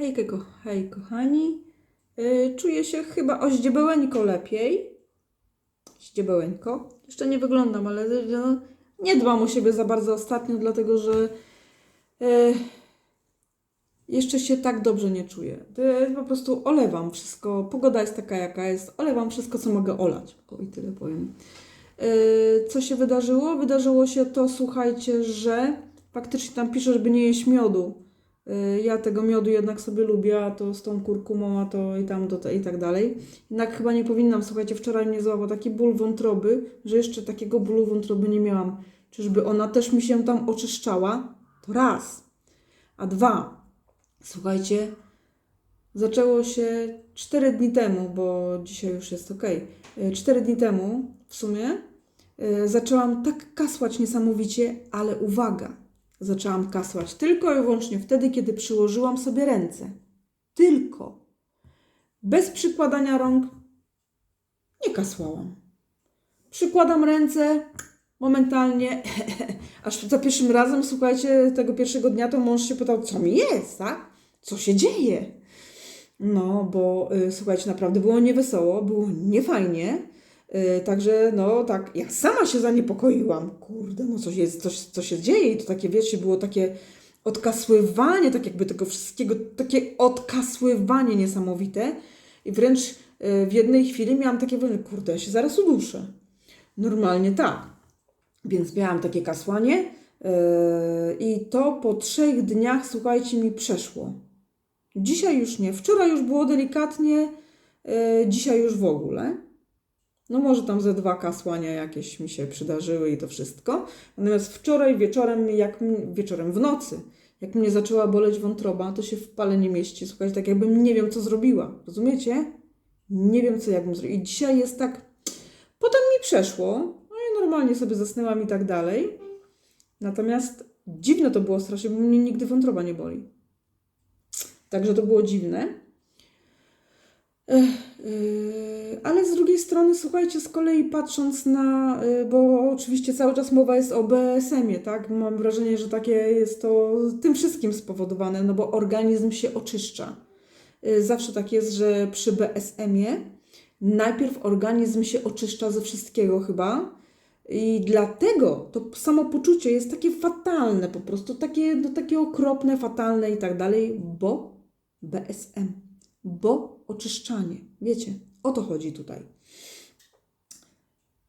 Hejkę, hej kochani. Yy, czuję się chyba oździebełeńko lepiej. Ździebełeńko. Jeszcze nie wyglądam, ale no, nie dbam o siebie za bardzo ostatnio, dlatego że yy, jeszcze się tak dobrze nie czuję. Po prostu olewam wszystko. Pogoda jest taka, jaka jest. Olewam wszystko, co mogę olać. O i tyle powiem. Co się wydarzyło? Wydarzyło się to, słuchajcie, że faktycznie tam pisze, żeby nie jeść miodu. Yy, Ja tego miodu jednak sobie lubię, a to z tą kurkumą, a to i tam to, i tak dalej. Jednak chyba nie powinnam, słuchajcie, wczoraj mnie złapał taki ból wątroby, że jeszcze takiego bólu wątroby nie miałam. Czyżby ona też mi się tam oczyszczała? To raz. A dwa, słuchajcie, zaczęło się 4 dni temu, bo dzisiaj już jest ok. 4 dni temu w sumie yy, zaczęłam tak kasłać niesamowicie, ale uwaga, zaczęłam kasłać tylko i wyłącznie wtedy, kiedy przyłożyłam sobie ręce. Tylko. Bez przykładania rąk nie kasłałam. Przykładam ręce momentalnie, aż za pierwszym razem, słuchajcie, tego pierwszego dnia to mąż się pytał, co mi jest, tak? Co się dzieje? No, bo y, słuchajcie, naprawdę było niewesoło, było niefajnie. Y, także, no tak, ja sama się zaniepokoiłam. Kurde, no coś jest, coś, co się dzieje. I to takie, wiecie, było takie odkasływanie, tak jakby tego wszystkiego, takie odkasływanie niesamowite. I wręcz y, w jednej chwili miałam takie wrażenie, kurde, ja się zaraz uduszę. Normalnie tak. Więc miałam takie kasłanie yy, i to po trzech dniach, słuchajcie, mi przeszło. Dzisiaj już nie. Wczoraj już było delikatnie, dzisiaj już w ogóle. No może tam ze dwa kasłania jakieś mi się przydarzyły i to wszystko. Natomiast wczoraj wieczorem, jak wieczorem w nocy, jak mnie zaczęła boleć wątroba, to się w pale nie mieści. Słuchajcie, tak jakbym nie wiem, co zrobiła. Rozumiecie? Nie wiem, co jakbym zrobiła. I dzisiaj jest tak... Potem mi przeszło, no i normalnie sobie zasnęłam i tak dalej. Natomiast dziwne to było strasznie, bo mnie nigdy wątroba nie boli. Także to było dziwne. Ech, ale z drugiej strony, słuchajcie, z kolei patrząc na, yy, bo oczywiście cały czas mowa jest o BSM-ie, tak? Mam wrażenie, że takie jest to tym wszystkim spowodowane, no bo organizm się oczyszcza. Yy, Zawsze tak jest, że przy BSM-ie najpierw organizm się oczyszcza ze wszystkiego chyba. I dlatego to samopoczucie jest takie fatalne, po prostu takie, no, takie okropne, fatalne i tak dalej, bo BSM, bo oczyszczanie. Wiecie, o to chodzi tutaj.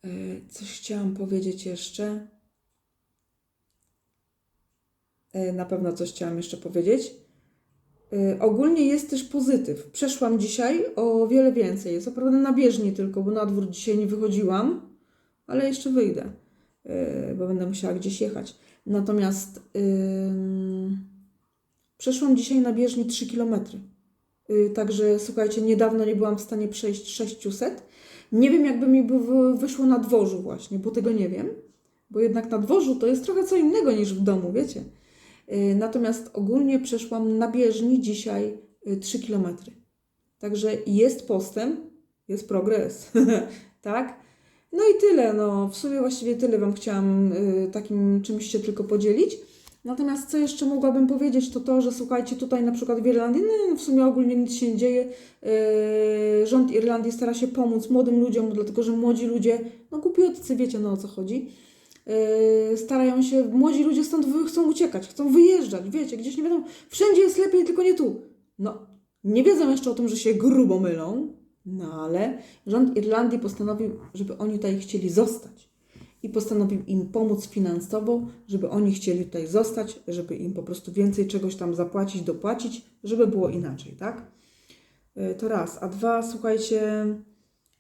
Yy, Coś chciałam powiedzieć jeszcze. Yy, Na pewno coś chciałam jeszcze powiedzieć. Yy, Ogólnie jest też pozytyw. Przeszłam dzisiaj o wiele więcej. Co prawda na bieżni tylko, bo na dwór dzisiaj nie wychodziłam, ale jeszcze wyjdę, yy, bo będę musiała gdzieś jechać. Natomiast ym, przeszłam dzisiaj na bieżni 3 km. Także słuchajcie, niedawno nie byłam w stanie przejść 600. Nie wiem, jakby mi wyszło na dworzu właśnie, bo tego nie wiem. Bo jednak na dworzu to jest trochę co innego niż w domu, wiecie. Yy, Natomiast ogólnie przeszłam na bieżni dzisiaj y, 3 km. Także jest postęp, jest progres, tak? No i tyle, no w sumie właściwie tyle Wam chciałam y, takim czymś się tylko podzielić. Natomiast co jeszcze mogłabym powiedzieć, to to, że słuchajcie, tutaj na przykład w Irlandii, no w sumie ogólnie nic się nie dzieje. Yy, rząd Irlandii stara się pomóc młodym ludziom, dlatego że młodzi ludzie, no głupiutcy, wiecie no o co chodzi, yy, starają się, młodzi ludzie stąd chcą uciekać, chcą wyjeżdżać, wiecie, gdzieś nie wiadomo, wszędzie jest lepiej, tylko nie tu. No, nie wiedzą jeszcze o tym, że się grubo mylą, no ale rząd Irlandii postanowił, żeby oni tutaj chcieli zostać i postanowił im pomóc finansowo, żeby oni chcieli tutaj zostać, żeby im po prostu więcej czegoś tam zapłacić, dopłacić, żeby było inaczej, tak? Y, To raz. A dwa, słuchajcie,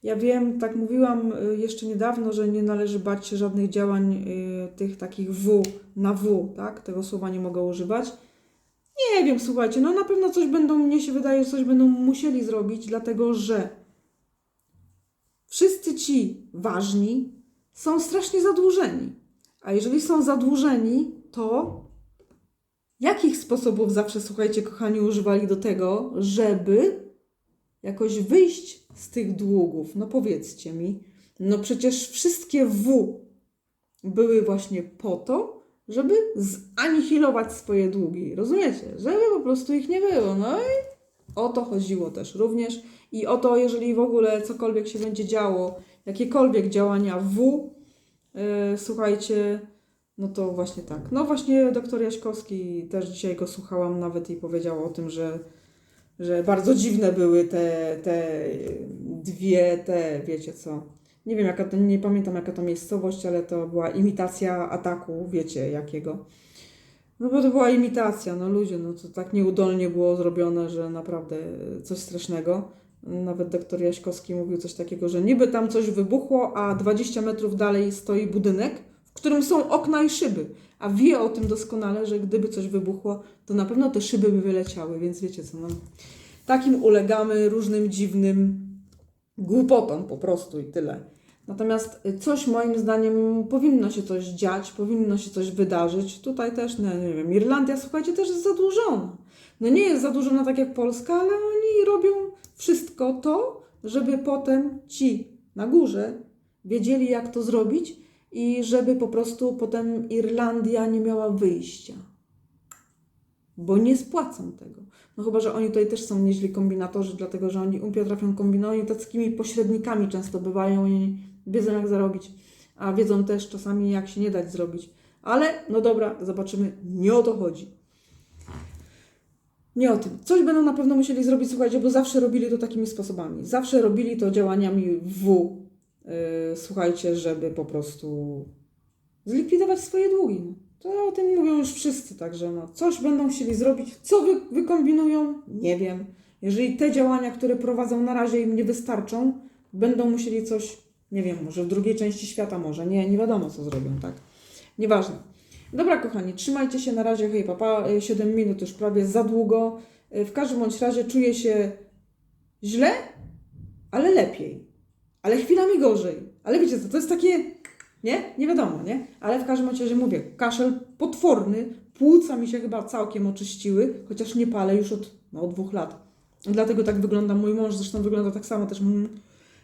ja wiem, tak mówiłam y, jeszcze niedawno, że nie należy bać się żadnych działań y, tych takich W na W, tak? Tego słowa nie mogę używać. Nie wiem, słuchajcie, no na pewno coś będą, mnie się wydaje, coś będą musieli zrobić, dlatego że wszyscy ci ważni są strasznie zadłużeni. A jeżeli są zadłużeni, to jakich sposobów zawsze, słuchajcie, kochani, używali do tego, żeby jakoś wyjść z tych długów? No powiedzcie mi. No przecież wszystkie W były właśnie po to, żeby zanihilować swoje długi. Rozumiecie? Żeby po prostu ich nie było. No i o to chodziło też również. I o to, jeżeli w ogóle cokolwiek się będzie działo, jakiekolwiek działania w, yy, słuchajcie, no to właśnie tak. No właśnie doktor Jaśkowski, też dzisiaj go słuchałam nawet i powiedział o tym, że, że bardzo dziwne były te, te dwie, te, wiecie co, nie wiem, jaka to, nie pamiętam jaka to miejscowość, ale to była imitacja ataku, wiecie jakiego. No bo to była imitacja, no ludzie, no to tak nieudolnie było zrobione, że naprawdę coś strasznego. Nawet doktor Jaśkowski mówił coś takiego, że niby tam coś wybuchło, a 20 metrów dalej stoi budynek, w którym są okna i szyby. A wie o tym doskonale, że gdyby coś wybuchło, to na pewno te szyby by wyleciały, więc wiecie co, no. Takim ulegamy różnym dziwnym głupotom po prostu i tyle. Natomiast coś moim zdaniem powinno się coś dziać, powinno się coś wydarzyć. Tutaj też, no, nie wiem, Irlandia, słuchajcie, też jest zadłużona. No nie jest zadłużona tak jak Polska, ale oni robią wszystko to, żeby potem ci na górze wiedzieli, jak to zrobić i żeby po prostu potem Irlandia nie miała wyjścia. Bo nie spłacą tego. No chyba, że oni tutaj też są nieźli kombinatorzy, dlatego że oni potrafią kombinować, oni takimi pośrednikami często bywają i wiedzą jak zarobić, a wiedzą też czasami jak się nie dać zrobić. Ale no dobra, zobaczymy, nie o to chodzi. Nie o tym. Coś będą na pewno musieli zrobić, słuchajcie, bo zawsze robili to takimi sposobami. Zawsze robili to działaniami w, yy, słuchajcie, żeby po prostu zlikwidować swoje długi. No. To o tym mówią już wszyscy, także no, coś będą chcieli zrobić. Co wy, wykombinują? Nie wiem. Jeżeli te działania, które prowadzą na razie im nie wystarczą, będą musieli coś, nie wiem, może w drugiej części świata może, nie, nie wiadomo co zrobią, tak? Nieważne. Dobra, kochani, trzymajcie się na razie, hej papa, 7 minut już prawie za długo. Y, W każdym bądź razie czuję się źle, ale lepiej. Ale chwilami gorzej. Ale wiecie co, to jest takie, nie? Nie wiadomo, nie? Ale w każdym razie mówię, kaszel potworny, płuca mi się chyba całkiem oczyściły, chociaż nie palę już od, no, od dwóch lat. Dlatego tak wygląda mój mąż, zresztą wygląda tak samo też. Mm.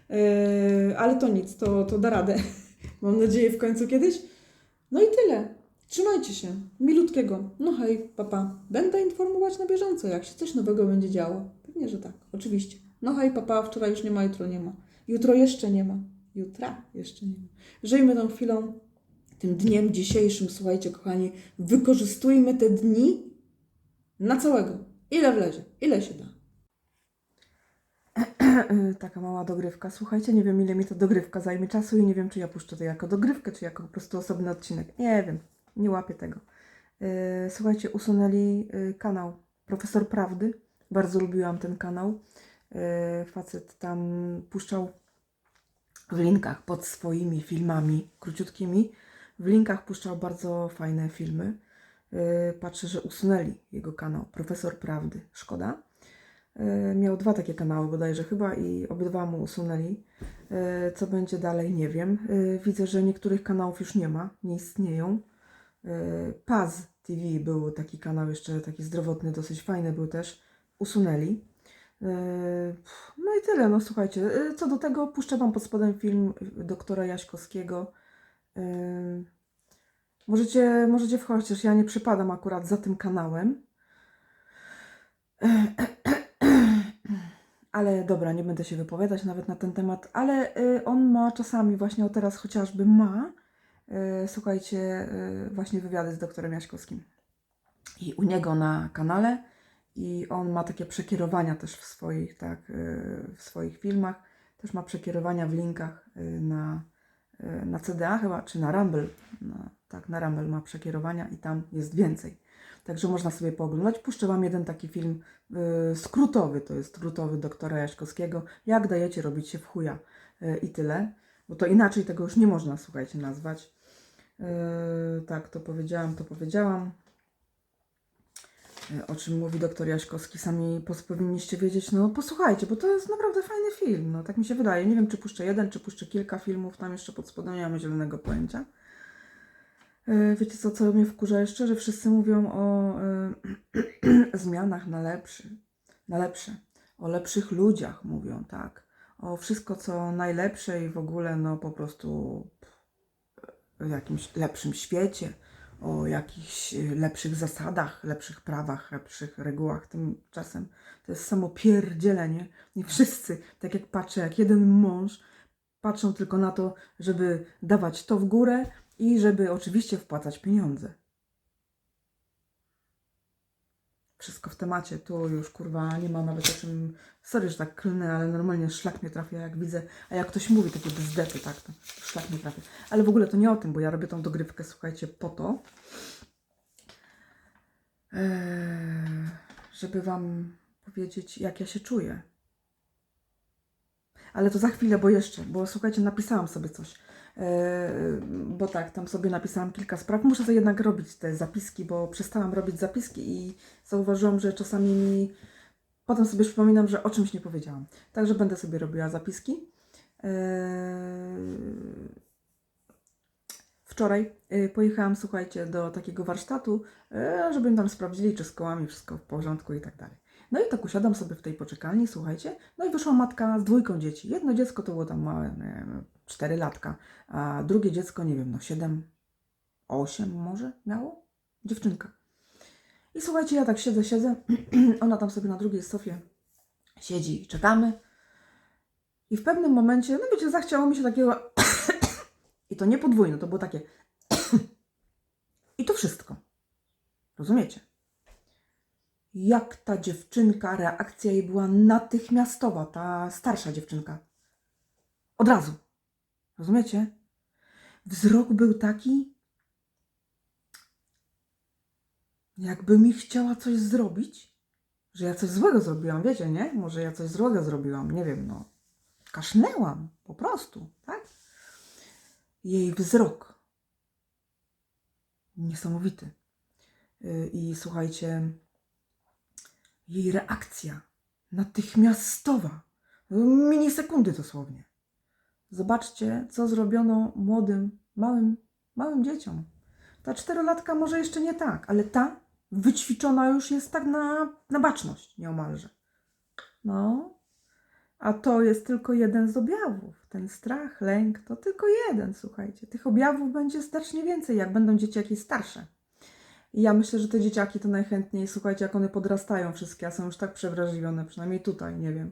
Yy, ale to nic, to, to da radę. Mam nadzieję w końcu kiedyś. No i tyle. Trzymajcie się. Milutkiego. No hej, papa. Będę informować na bieżąco, jak się coś nowego będzie działo. Pewnie, że tak. Oczywiście. No hej, papa. Wczoraj już nie ma, jutro nie ma. Jutro jeszcze nie ma. Jutra jeszcze nie ma. Żyjmy tą chwilą, tym dniem dzisiejszym, słuchajcie, kochani. Wykorzystujmy te dni na całego. Ile wlezie, ile się da. Taka mała dogrywka. Słuchajcie, nie wiem ile mi to dogrywka zajmie czasu i nie wiem, czy ja puszczę to jako dogrywkę, czy jako po prostu osobny odcinek. Nie wiem, nie łapię tego. Yy, Słuchajcie, usunęli yy, kanał Profesor Prawdy. Bardzo lubiłam ten kanał. Yy, Facet tam puszczał w linkach pod swoimi filmami króciutkimi. W linkach puszczał bardzo fajne filmy. Patrzę, że usunęli jego kanał Profesor Prawdy. Szkoda. Miał dwa takie kanały bodajże chyba i obydwa mu usunęli. Co będzie dalej, nie wiem. Widzę, że niektórych kanałów już nie ma, nie istnieją. Yy, Paz TV był taki kanał jeszcze taki zdrowotny, dosyć fajny był też. Usunęli. Yy, No i tyle, no słuchajcie. Yy, Co do tego, puszczę Wam pod spodem film doktora Jaśkowskiego. Możecie, możecie wchodzić, chociaż ja nie przypadam akurat za tym kanałem. Ale dobra, nie będę się wypowiadać nawet na ten temat, ale y, on ma czasami, właśnie o teraz chociażby ma, y, słuchajcie, y, właśnie wywiady z doktorem Jaśkowskim. I u niego na kanale i on ma takie przekierowania też w swoich, tak, y, w swoich filmach. Też ma przekierowania w linkach na, na CDA chyba, czy na Rumble. Na, tak, na Rumble ma przekierowania i tam jest więcej. Także można sobie pooglądać. Puszczę Wam jeden taki film skrótowy, to jest skrótowy doktora Jaśkowskiego. Jak dajecie robić się w chuja i tyle. Bo to inaczej tego już nie można, słuchajcie, nazwać. Y, tak, to powiedziałam, to powiedziałam. Y, O czym mówi doktor Jaśkowski, sami powinniście wiedzieć. No posłuchajcie, bo to jest naprawdę fajny film. No tak mi się wydaje. Nie wiem, czy puszczę jeden, czy puszczę kilka filmów. Tam jeszcze pod spodem nie mam zielonego pojęcia. E, Wiecie co, co mnie wkurza jeszcze? Że wszyscy mówią o zmianach na lepszy, na lepsze. O lepszych ludziach mówią, tak. O wszystko, co najlepsze i w ogóle, no po prostu w jakimś lepszym świecie. o jakichś y, lepszych zasadach, lepszych prawach, lepszych regułach. Tymczasem to jest samo pierdzielenie. I wszyscy, tak jak patrzę, jak jeden mąż, patrzą tylko na to, żeby dawać to w górę i żeby oczywiście wpłacać pieniądze. Wszystko w temacie, tu już kurwa nie ma nawet o czym. Sorry, że tak klnę, ale normalnie szlak mnie trafia, jak widzę. A jak ktoś mówi takie bzdety, tak, to szlak mnie trafia. Ale w ogóle to nie o tym, bo ja robię tą dogrywkę, słuchajcie, po to, eee, żeby Wam powiedzieć, jak ja się czuję. Ale to za chwilę, bo jeszcze, bo słuchajcie, napisałam sobie coś. E, bo tak, tam sobie napisałam kilka spraw. Muszę sobie jednak robić te zapiski, bo przestałam robić zapiski i zauważyłam, że czasami mi. Potem sobie przypominam, że o czymś nie powiedziałam. Także będę sobie robiła zapiski. E, Wczoraj e, pojechałam, słuchajcie, do takiego warsztatu, żeby tam sprawdzili, czy z kołami wszystko w porządku i tak dalej. No i tak usiadam sobie w tej poczekalni, słuchajcie, no i wyszła matka z dwójką dzieci. Jedno dziecko to było tam małe, nie wiem, 4 latka, a drugie dziecko, nie wiem, no 7, 8 może miało? Dziewczynka. I słuchajcie, ja tak siedzę, siedzę, ona tam sobie na drugiej sofie siedzi, czekamy. I w pewnym momencie, no wiecie, zachciało mi się takiego... I to nie podwójne, to było takie... I to wszystko. Rozumiecie? Jak ta dziewczynka, reakcja jej była natychmiastowa, ta starsza dziewczynka. Od razu. Rozumiecie? Wzrok był taki, jakby mi chciała coś zrobić, że ja coś złego zrobiłam, wiecie, nie? Może ja coś złego zrobiłam, nie wiem, no. Kaszlnęłam, po prostu, tak? Jej wzrok. Niesamowity. Yy, I słuchajcie, jej reakcja natychmiastowa, minisekundy dosłownie. Zobaczcie, co zrobiono młodym, małym, małym dzieciom. Ta czterolatka może jeszcze nie tak, ale ta wyćwiczona już jest tak na, na baczność nieomalże. No, a to jest tylko jeden z objawów. Ten strach, lęk to tylko jeden, słuchajcie. Tych objawów będzie znacznie więcej, jak będą dzieci jakieś starsze. I ja myślę, że te dzieciaki to najchętniej, słuchajcie, jak one podrastają wszystkie, a są już tak przewrażliwione, przynajmniej tutaj, nie wiem.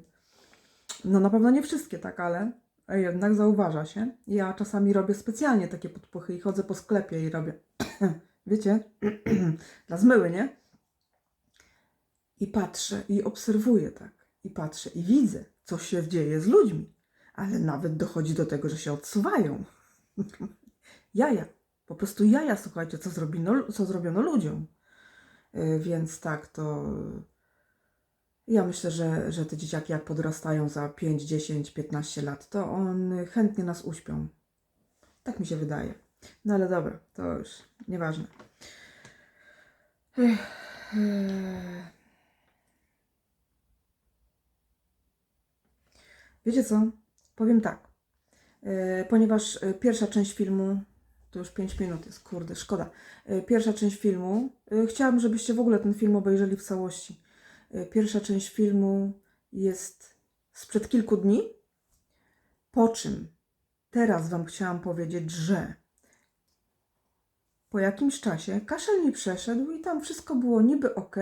No na pewno nie wszystkie, tak, ale jednak zauważa się. Ja czasami robię specjalnie takie podpuchy i chodzę po sklepie i robię, wiecie, dla zmyły, nie? I patrzę i obserwuję tak, i patrzę i widzę, co się dzieje z ludźmi. Ale nawet dochodzi do tego, że się odsuwają. Jaja. Po prostu jaja, słuchajcie, co zrobiono, co zrobiono ludziom. Yy, Więc tak, to ja myślę, że, że te dzieciaki jak podrastają za 5, 10, 15 lat, to one chętnie nas uśpią. Tak mi się wydaje. No ale dobra, to już nieważne. Wiecie co? Powiem tak. Yy, Ponieważ pierwsza część filmu to już 5 minut jest, kurde, szkoda. Y, Pierwsza część filmu. y, Chciałabym, żebyście w ogóle ten film obejrzeli w całości. Y, Pierwsza część filmu jest sprzed kilku dni. Po czym teraz Wam chciałam powiedzieć, że po jakimś czasie kaszel mi przeszedł i tam wszystko było niby ok.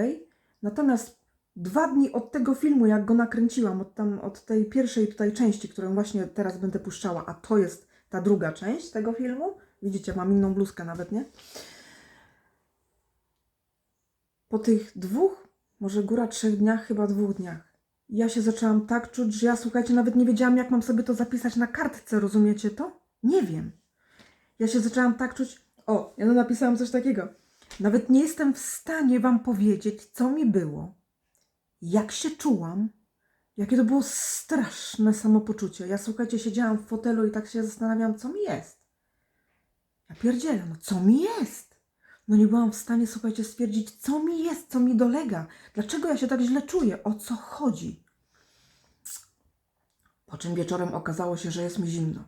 Natomiast dwa dni od tego filmu, jak go nakręciłam, od, tam, od tej pierwszej tutaj części, którą właśnie teraz będę puszczała, a to jest ta druga część tego filmu, Widzicie, mam inną bluzkę nawet, nie? Po tych dwóch, może góra trzech dniach, chyba dwóch dniach, ja się zaczęłam tak czuć, że ja, słuchajcie, nawet nie wiedziałam, jak mam sobie to zapisać na kartce, rozumiecie to? Nie wiem. Ja się zaczęłam tak czuć, o, ja napisałam coś takiego. Nawet nie jestem w stanie Wam powiedzieć, co mi było, jak się czułam, jakie to było straszne samopoczucie. Ja, słuchajcie, siedziałam w fotelu i tak się zastanawiałam, co mi jest. Ja no co mi jest? No nie byłam w stanie, słuchajcie, stwierdzić, co mi jest, co mi dolega. Dlaczego ja się tak źle czuję? O co chodzi? Po czym wieczorem okazało się, że jest mi zimno.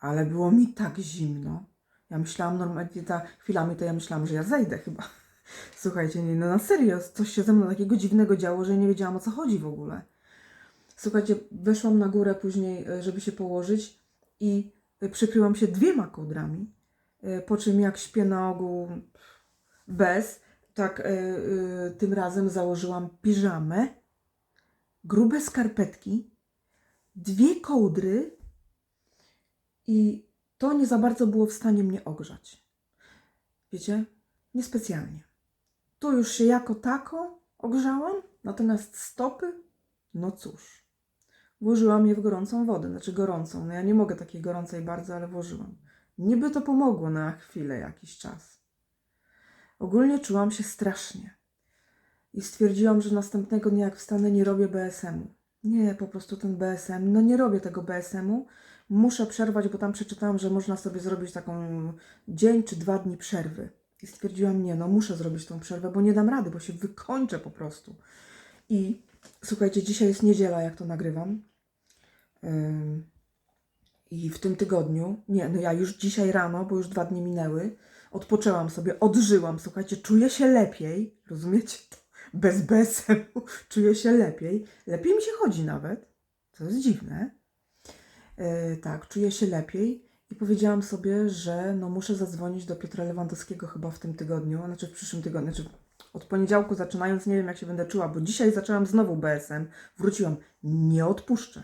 Ale było mi tak zimno. Ja myślałam normalnie, ta chwilami to ja myślałam, że ja zejdę chyba. Słuchajcie, nie, no na serio, coś się ze mną takiego dziwnego działo, że nie wiedziałam o co chodzi w ogóle. Słuchajcie, weszłam na górę później, e, żeby się położyć i y, przykryłam się dwiema kołdrami y, po czym jak śpię na ogół bez, tak y, tym razem założyłam piżamę, grube skarpetki, dwie kołdry i to nie za bardzo było w stanie mnie ogrzać. Wiecie? Niespecjalnie. Tu już się jako tako ogrzałam, natomiast stopy, no cóż. Włożyłam je w gorącą wodę, znaczy gorącą. No ja nie mogę takiej gorącej bardzo, ale włożyłam. Niby to pomogło na chwilę, jakiś czas. Ogólnie czułam się strasznie. I stwierdziłam, że następnego dnia jak wstanę nie robię BSM-u. Nie, po prostu ten BSM, no nie robię tego BSM-u. Muszę przerwać, bo tam przeczytałam, że można sobie zrobić taką dzień czy dwa dni przerwy. I stwierdziłam, nie, no muszę zrobić tą przerwę, bo nie dam rady, bo się wykończę po prostu. I słuchajcie, dzisiaj jest niedziela, jak to nagrywam. I w tym tygodniu, nie, no ja już dzisiaj rano, bo już dwa dni minęły, odpoczęłam sobie, odżyłam, słuchajcie, czuję się lepiej, rozumiecie? Bez BSM-u czuję się lepiej. Lepiej mi się chodzi nawet, co jest dziwne. Yy, tak, czuję się lepiej i powiedziałam sobie, że no muszę zadzwonić do Piotra Lewandowskiego chyba w tym tygodniu, znaczy w przyszłym tygodniu, znaczy od poniedziałku zaczynając, nie wiem jak się będę czuła, bo dzisiaj zaczęłam znowu BSM, wróciłam, nie odpuszczę,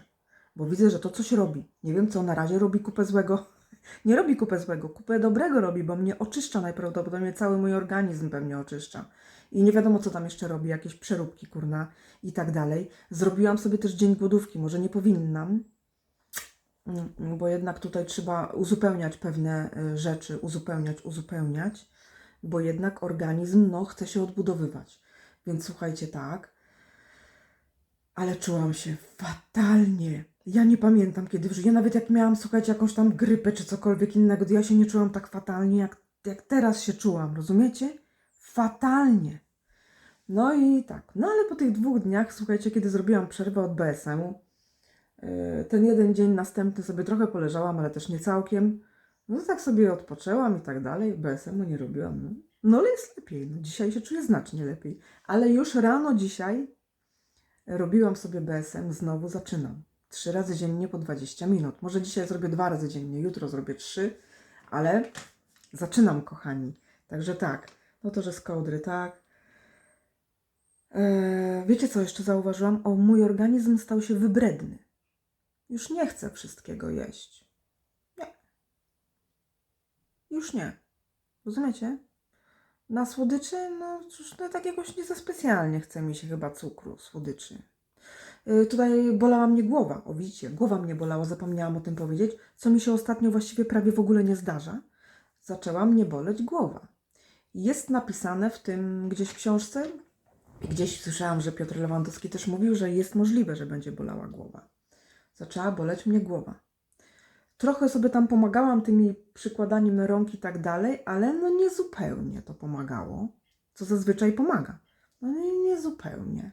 bo widzę, że to coś robi. Nie wiem co, na razie robi kupę złego. Nie robi kupę złego, kupę dobrego robi, bo mnie oczyszcza najprawdopodobniej, cały mój organizm pewnie oczyszcza. I nie wiadomo, co tam jeszcze robi, jakieś przeróbki, kurna i tak dalej. Zrobiłam sobie też dzień głodówki, może nie powinnam, Mm, bo jednak tutaj trzeba uzupełniać pewne y, rzeczy, uzupełniać, uzupełniać, bo jednak organizm no, chce się odbudowywać. Więc słuchajcie, tak, ale czułam się fatalnie. Ja nie pamiętam kiedy w życiu. Ja nawet jak miałam, słuchajcie, jakąś tam grypę czy cokolwiek innego, to ja się nie czułam tak fatalnie, jak, jak teraz się czułam, rozumiecie? Fatalnie. No i tak. No ale po tych dwóch dniach, słuchajcie, kiedy zrobiłam przerwę od BSM-u, yy, ten jeden dzień następny sobie trochę poleżałam, ale też nie całkiem. No tak sobie odpoczęłam i tak dalej. BSM-u nie robiłam. No, no ale jest lepiej. No, dzisiaj się czuję znacznie lepiej. Ale już rano dzisiaj robiłam sobie BSM, znowu zaczynam. Trzy razy dziennie po 20 minut. Może dzisiaj zrobię dwa razy dziennie, jutro zrobię trzy, ale zaczynam, kochani. Także tak, no to, że z kołdry, tak. Eee, wiecie, co jeszcze zauważyłam? O, mój organizm stał się wybredny. Już nie chcę wszystkiego jeść. Nie. Już nie. Rozumiecie? Na słodyczy, no cóż, no tak jakoś nie za specjalnie chce mi się chyba cukru, słodyczy. Y, Tutaj bolała mnie głowa, o widzicie, głowa mnie bolała, zapomniałam o tym powiedzieć, co mi się ostatnio właściwie prawie w ogóle nie zdarza. Zaczęła mnie boleć głowa. Jest napisane w tym gdzieś książce, gdzieś słyszałam, że Piotr Lewandowski też mówił, że jest możliwe, że będzie bolała głowa. Zaczęła boleć mnie głowa. Trochę sobie tam pomagałam tymi przykładaniem rąk i tak dalej, ale no nie zupełnie to pomagało, co zazwyczaj pomaga. No nie, nie zupełnie.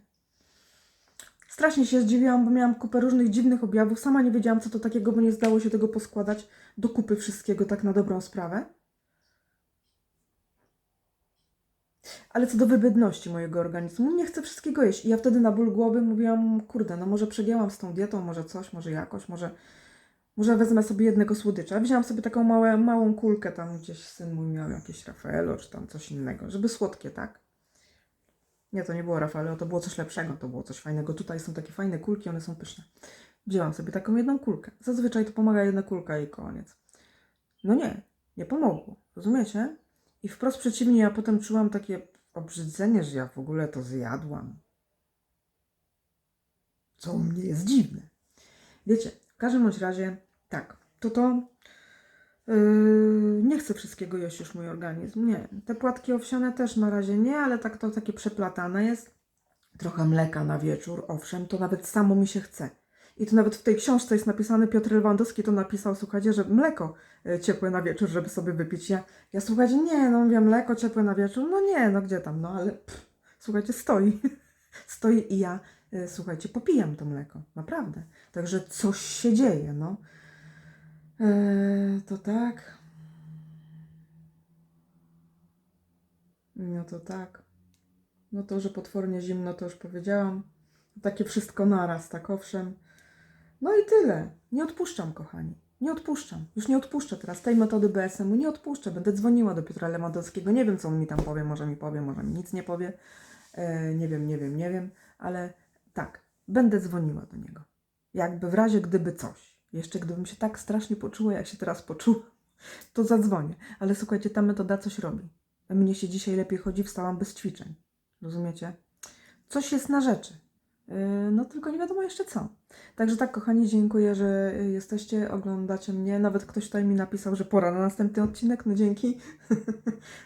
Strasznie się zdziwiłam, bo miałam kupę różnych dziwnych objawów. Sama nie wiedziałam, co to takiego, bo nie zdało się tego poskładać do kupy wszystkiego tak na dobrą sprawę. Ale co do wybredności mojego organizmu, nie chcę wszystkiego jeść. I ja wtedy na ból głowy mówiłam, kurde, no może przegięłam z tą dietą, może coś, może jakoś, może, może wezmę sobie jednego słodycza. Wzięłam sobie taką małe, małą kulkę, tam gdzieś syn mój miał jakieś Raffaello, czy tam coś innego, żeby słodkie, tak? Nie, to nie było Raffaello, to było coś lepszego, to było coś fajnego. Tutaj są takie fajne kulki, one są pyszne. Wzięłam sobie taką jedną kulkę. Zazwyczaj to pomaga jedna kulka i koniec. No nie, nie pomogło, rozumiecie? I wprost przeciwnie, ja potem czułam takie obrzydzenie, że ja w ogóle to zjadłam. Co u mnie jest dziwne. Wiecie, w każdym bądź razie, tak, to to yy, nie chcę wszystkiego jeść już mój organizm, nie. Te płatki owsiane też na razie nie, ale tak to takie przeplatane jest. Trochę mleka na wieczór, owszem, to nawet samo mi się chce. I to nawet w tej książce jest napisane, Piotr Lewandowski to napisał, słuchajcie, że mleko e, ciepłe na wieczór, żeby sobie wypić. Ja, ja słuchajcie, nie, no mówię, mleko ciepłe na wieczór, no nie, no gdzie tam, no ale pff, słuchajcie, stoi. stoi i ja, e, słuchajcie, popijam to mleko, naprawdę. Także coś się dzieje, no. E, to tak. No to tak. No to, że potwornie zimno, to już powiedziałam. Takie wszystko naraz, tak owszem. No i tyle. Nie odpuszczam, kochani. Nie odpuszczam. Już nie odpuszczę teraz tej metody BSM-u. Nie odpuszczę. Będę dzwoniła do Piotra Lewandowskiego. Nie wiem, co on mi tam powie. Może mi powie, może mi nic nie powie. E, nie wiem, nie wiem, nie wiem. Ale tak, będę dzwoniła do niego. Jakby w razie gdyby coś. Jeszcze gdybym się tak strasznie poczuła, jak się teraz poczuła, to zadzwonię. Ale słuchajcie, ta metoda coś robi. Mnie się dzisiaj lepiej chodzi, wstałam bez ćwiczeń. Rozumiecie? Coś jest na rzeczy. Yy, No tylko nie wiadomo jeszcze co. Także tak, kochani, dziękuję, że y, jesteście, oglądacie mnie. Nawet ktoś tutaj mi napisał, że pora na następny odcinek. No dzięki.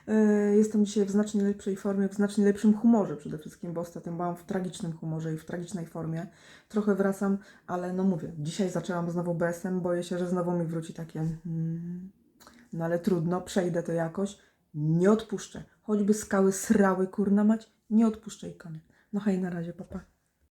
Yy, Jestem dzisiaj w znacznie lepszej formie, w znacznie lepszym humorze przede wszystkim, bo ostatnio byłam w tragicznym humorze i w tragicznej formie. Trochę wracam, ale no mówię, dzisiaj zaczęłam znowu BSM. Boję się, że znowu mi wróci takie. Mm, no ale trudno, przejdę to jakoś. Nie odpuszczę. Choćby skały srały, kurna mać, nie odpuszczę i koniec. No hej, na razie, papa.